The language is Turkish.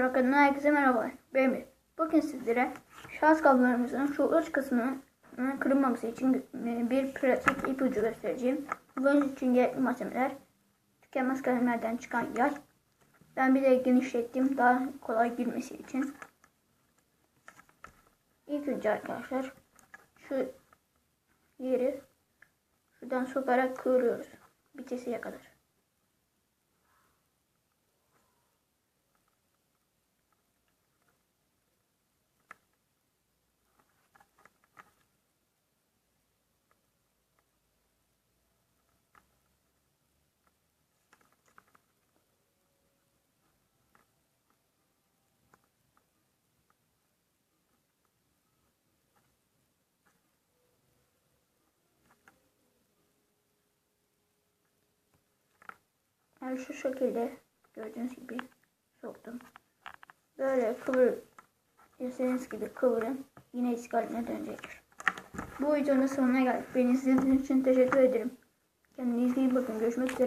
Evrak adına herkese merhabalar. Ben Emir. Bugün sizlere şahıs kablolarımızın şu uç kısmının kırılmaması için e, bir pratik ipucu göstereceğim. Bunun için gerekli malzemeler tükenmez kalemlerden çıkan yay. Ben bir de genişlettim daha kolay girmesi için. İlk önce arkadaşlar şu yeri şuradan sokarak kıvırıyoruz bitesiye kadar. Yani şu şekilde gördüğünüz gibi soktum. Böyle kıvır istediğiniz gibi kıvırın. Yine eski haline dönecektir. Bu videonun sonuna geldik. Beni izlediğiniz için teşekkür ederim. Kendinize iyi bakın. Görüşmek üzere.